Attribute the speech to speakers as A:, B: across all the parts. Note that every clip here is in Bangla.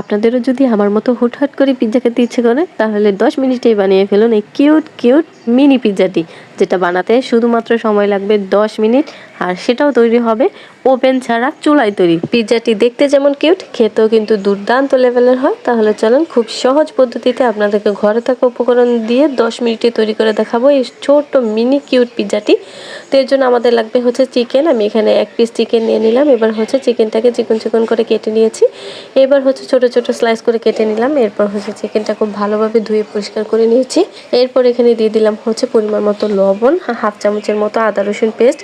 A: আপনাদেরও যদি আমার মতো হুটহাট করে পিৎজা খেতে ইচ্ছে করে, তাহলে দশ মিনিটেই বানিয়ে ফেলুন এই কিউট কিউট মিনি পিৎজাটি যেটা বানাতে শুধুমাত্র সময় লাগবে দশ মিনিট, আর সেটাও তৈরি হবে ওভেন ছাড়া চুলায় তৈরি। পিৎজাটি দেখতে যেমন কিউট, খেতেও কিন্তু দুর্দান্ত লেভেলের হয়। তাহলে চলুন খুব সহজ পদ্ধতিতে আপনাদেরকে ঘরে থাকা উপকরণ দিয়ে দশ মিনিটে তৈরি করে দেখাবো এই ছোট্ট মিনি কিউট পিৎজাটি তো এর জন্য আমাদের লাগবে হচ্ছে চিকেন। আমি এখানে এক পিস চিকেন নিয়ে নিলাম। এবার হচ্ছে চিকেনটাকে চিকন চিকন করে কেটে নিয়েছি। এবার হচ্ছে ছোট ছোট স্লাইস করে কেটে নিলাম। এরপর হচ্ছে চিকেনটা খুব ভালোভাবে ধুয়ে পরিষ্কার করে নিয়েছি। এরপর এখানে দিয়ে দিলাম হচ্ছে পরিমাণ মতো লবণ, হাফ চামচের মতো আদা রসুন পেস্ট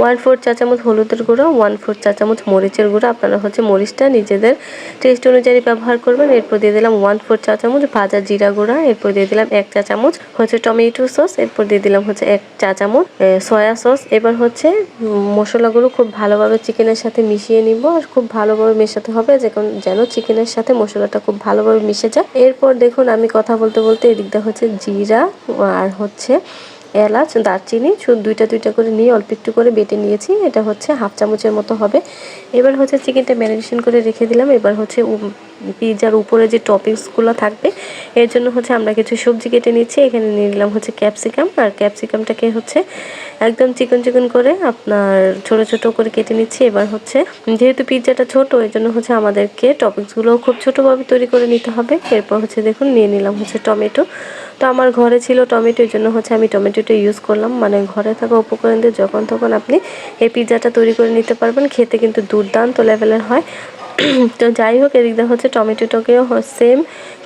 A: ওয়ান ফোর চা চামচ হলুদের গুঁড়ো ওয়ান ফোর চা চামচ মরিচের গুঁড়ো। আপনারা হচ্ছে মরিচটা নিজেদের টেস্ট অনুযায়ী ব্যবহার করবেন। এরপর দিয়ে দিলাম ওয়ান ফোর চা চামচ ভাজা জিরা গুঁড়া। এরপর দিয়ে দিলাম এক চা চামচ হচ্ছে টমেটো সস এরপর দিয়ে দিলাম হচ্ছে এক চা চামচ সয়া সস এবার হচ্ছে মশলাগুলো খুব ভালোভাবে চিকেনের সাথে মিশিয়ে নিব। আর খুব ভালোভাবে মেশাতে হবে যেন যেন চিকেনের সাথে মশলাটা খুব ভালোভাবে মিশে যায়। এরপর দেখুন, আমি কথা বলতে বলতে এদিকটা হচ্ছে জিরা, আর হচ্ছে এলাচ, দারচিনি, শুধু দুইটা দুইটা করে নিয়ে অল্প একটু করে বেটে নিয়েছি। এটা হচ্ছে হাফ চামচের মতো হবে। এবার হচ্ছে চিকেনটা ম্যারিনেশন করে রেখে দিলাম। এবার হচ্ছে পিৎজার উপরে যে টপিংসগুলো থাকবে, এর জন্য হচ্ছে আমরা কিছু সবজি কেটে নিচ্ছি। এখানে নিয়ে নিলাম হচ্ছে ক্যাপসিকাম আর ক্যাপসিকামটাকে হচ্ছে একদম চিকন চিকন করে আপনার ছোট ছোট করে কেটে নিচ্ছি। এবার হচ্ছে, যেহেতু পিৎজাটা ছোট, এর জন্য হচ্ছে আমাদেরকে টপিংসগুলো খুব ছোটোভাবে তৈরি করে নিতে হবে। এরপর হচ্ছে দেখুন, নিয়ে নিলাম হচ্ছে টমেটো। তো আমার ঘরে ছিল টমেটো, এর জন্য হচ্ছে আমি টমেটোটা ইউজ করলাম। মানে ঘরে থাকা উপকরণ দিয়ে যখন তখন আপনি এই পিৎজাটা তৈরি করে নিতে পারবেন। খেতে কিন্তু দুর্দান্ত লেভেলের হয়। তো যাই হোক, এদিক দিয়ে হচ্ছে টমেটোটাকেও সেম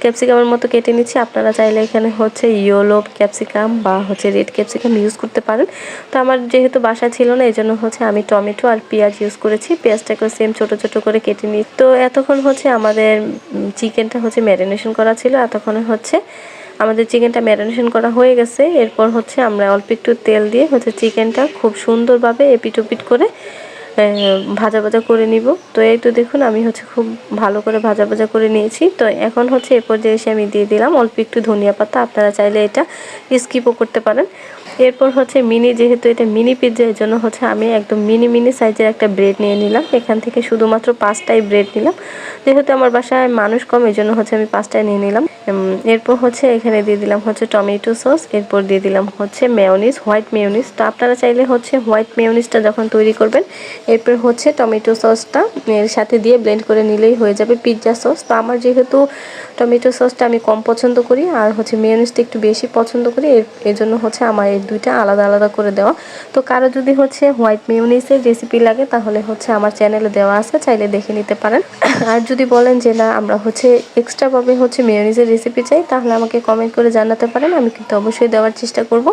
A: ক্যাপসিকামের মতো কেটে নিচ্ছি। আপনারা চাইলে এখানে হচ্ছে ইয়েলো ক্যাপসিকাম বা হচ্ছে রেড ক্যাপসিকাম ইউজ করতে পারেন। তো আমার যেহেতু বাসা ছিল না এই জন্য হচ্ছে আমি টমেটো আর পেঁয়াজ ইউজ করেছি। পেঁয়াজটাকে সেম ছোট ছোট করে কেটে নিই। তো এতক্ষণ হচ্ছে আমাদের চিকেনটা হচ্ছে ম্যারিনেশন করা ছিল। এতক্ষণে হচ্ছে আমাদের চিকেনটা ম্যারিনেশন করা হয়ে গেছে। এরপর হচ্ছে আমরা অল্প একটু তেল দিয়ে হচ্ছে চিকেনটা খুব সুন্দরভাবে এপিট ওপিট করে ভাজা ভাজা করে নিব। তো এই তো দেখুন, আমি হচ্ছে খুব ভালো করে ভাজা ভাজা করে নিয়েছি। তো এখন হচ্ছে এ পর্যায়ে এসে আমি দিয়ে দিলাম অল্প একটু ধনিয়া পাতা। আপনারা চাইলে এটা স্কিপও করতে পারেন। এরপর হচ্ছে মিনি যেহেতু এটা মিনি পিৎজা এর জন্য হচ্ছে আমি একদম মিনি মিনি সাইজের একটা ব্রেড নিয়ে নিলাম। এখান থেকে শুধুমাত্র পাঁচটাই ব্রেড নিলাম। যেহেতু আমার বাসায় মানুষ কম, এই জন্য হচ্ছে আমি পাঁচটাই নিয়ে নিলাম। এরপর হচ্ছে এখানে দিয়ে দিলাম হচ্ছে টমেটো সস, এরপর দিয়ে দিলাম হচ্ছে মেয়নিস হোয়াইট মেয়োনিজ তো আপনারা চাইলে হচ্ছে হোয়াইট মেয়নিসটা যখন তৈরি করবেন, এরপর হচ্ছে টমেটো সসটা এর সাথে দিয়ে ব্লেন্ড করে নিলেই হয়ে যাবে পিৎজা সস তো আমার যেহেতু টমেটো সসটা আমি কম পছন্দ করি, আর হচ্ছে মেয়োনিজটা একটু বেশি পছন্দ করি। এর জন্য হচ্ছে আমার এই দুইটা আলাদা আলাদা করে দেওয়া। তো কারও যদি হচ্ছে হোয়াইট মেয়োনিজের রেসিপি লাগে, তাহলে হচ্ছে আমার চ্যানেলে দেওয়া আছে, চাইলে দেখে নিতে পারেন। আর যদি বলেন যে না, আমরা হচ্ছে এক্সট্রাভাবে হচ্ছে মেয়োনিজের রেসিপি চাই, তাহলে আমাকে কমেন্ট করে জানাতে পারেন, আমি কিন্তু অবশ্যই দেওয়ার চেষ্টা করব।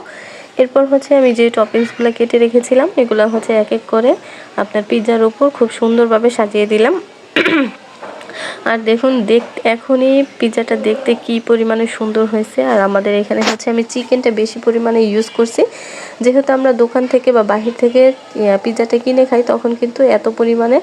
A: এরপর হচ্ছে আমি যে টপিংসগুলো কেটে রেখেছিলাম, এগুলো হচ্ছে এক এক করে আপনার পিৎজার উপর খুব সুন্দরভাবে সাজিয়ে দিলাম। আর দেখুন, দেখ, এখনই পিজাটা দেখতে কি পরিমাণে সুন্দর হয়েছে। আর আমাদের এখানে হচ্ছে আমি চিকেনটা বেশি পরিমাণে ইউজ করছি। যেহেতু আমরা দোকান থেকে বা বাহির থেকে পিজাটা কিনে খাই, তখন কিন্তু এত পরিমাণে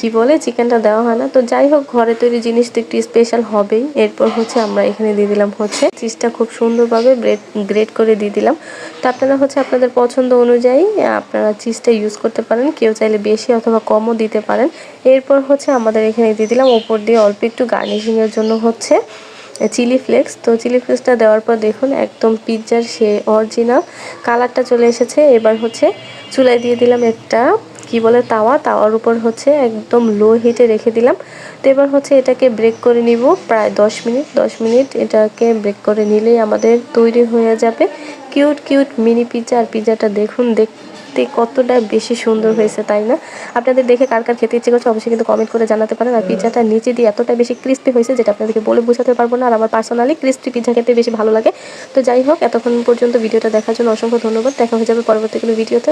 A: কি বলে? চিকেনটা দেওয়া হয় না। তো যাই হোক, ঘরে তৈরি জিনিস তো একটু স্পেশাল হবেই। এরপর হচ্ছে আমরা এখানে দিয়ে দিলাম হচ্ছে চিজটা খুব সুন্দরভাবে ব্রেড গ্রেড করে দিয়ে দিলাম। তো আপনারা হচ্ছে আপনাদের পছন্দ অনুযায়ী আপনারা চিজটা ইউজ করতে পারেন। কেউ চাইলে বেশি অথবা কমও দিতে পারেন। এরপর হচ্ছে আমাদের এখানে দিয়ে দিলাম ওপর দিয়ে অল্প একটু গার্নিশিংয়ের জন্য হচ্ছে চিলি ফ্লেক্স তো চিলি ফ্লেক্সটা দেওয়ার পর দেখুন, একদম পিৎজার সে অরিজিনাল কালারটা চলে এসেছে। এবার হচ্ছে চুলায় দিয়ে দিলাম একটা, কি বলে তাওয়া? তাওয়ার উপর হচ্ছে একদম লো হিটে রেখে দিলাম। তো এবার হচ্ছে এটাকে ব্রেক করে নিব প্রায় দশ মিনিট। দশ মিনিট এটাকে ব্রেক করে নিলেই আমাদের তৈরি হয়ে যাবে। কিউট কিউট মিনি পিজা আর পিজাটা দেখুন দেখতে কতটা বেশি সুন্দর হয়েছে, তাই না? আপনাদের দেখে কার কার খেতে ইচ্ছে করছে অবশ্যই কিন্তু কমেন্ট করে জানাতে পারেন। আর পিৎজাটা নিচে দিয়ে এতটা বেশি ক্রিস্পি হয়েছে যেটা আপনাদেরকে বলে বোঝাতে পারব না। আর আমার পার্সোনালি ক্রিস্পি পিৎজা খেতে বেশি ভালো লাগে। তো যাই হোক, এতক্ষণ পর্যন্ত ভিডিওটা দেখার জন্য অসংখ্য ধন্যবাদ। দেখা হয়ে যাবে পরবর্তী কোনো ভিডিওতে।